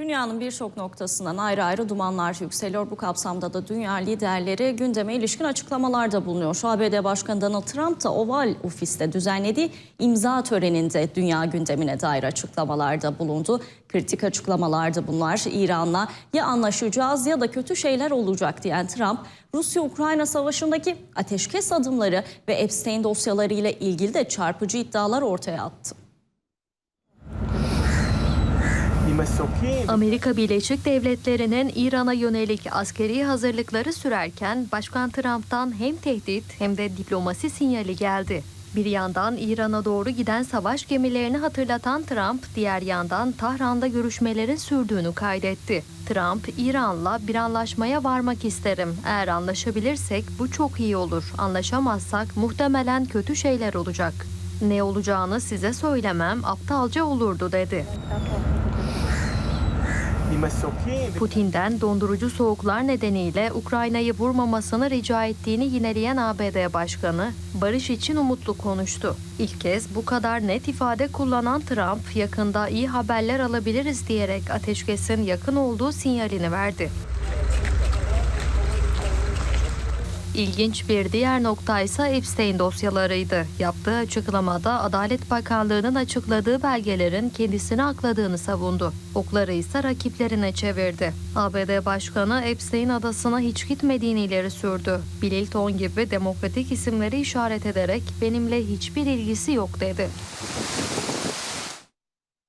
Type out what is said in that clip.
Dünyanın birçok noktasından ayrı ayrı dumanlar yükseliyor. Bu kapsamda da dünya liderleri gündeme ilişkin açıklamalarda bulunuyor. ABD Başkanı Donald Trump da Oval Ofis'te düzenlediği imza töreninde dünya gündemine dair açıklamalarda bulundu. Kritik açıklamalarda bunlar. İran'la ya anlaşacağız ya da kötü şeyler olacak diyen Trump, Rusya-Ukrayna savaşındaki ateşkes adımları ve Epstein dosyalarıyla ilgili de çarpıcı iddialar ortaya attı. Amerika Birleşik Devletleri'nin İran'a yönelik askeri hazırlıkları sürerken Başkan Trump'tan hem tehdit hem de diplomasi sinyali geldi. Bir yandan İran'a doğru giden savaş gemilerini hatırlatan Trump, diğer yandan Tahran'da görüşmelerin sürdüğünü kaydetti. Trump, İran'la bir anlaşmaya varmak isterim. Eğer anlaşabilirsek bu çok iyi olur. Anlaşamazsak muhtemelen kötü şeyler olacak. Ne olacağını size söylemem aptalca olurdu dedi. Putin'den dondurucu soğuklar nedeniyle Ukrayna'yı vurmamasını rica ettiğini yineleyen ABD Başkanı, barış için umutlu konuştu. İlk kez bu kadar net ifade kullanan Trump, yakında iyi haberler alabiliriz diyerek ateşkesin yakın olduğu sinyalini verdi. İlginç bir diğer nokta ise Epstein dosyalarıydı. Yaptığı açıklamada Adalet Bakanlığı'nın açıkladığı belgelerin kendisini akladığını savundu. Okları ise rakiplerine çevirdi. ABD Başkanı Epstein adasına hiç gitmediğini ileri sürdü. Bill Hilton gibi demokratik isimleri işaret ederek benimle hiçbir ilgisi yok dedi.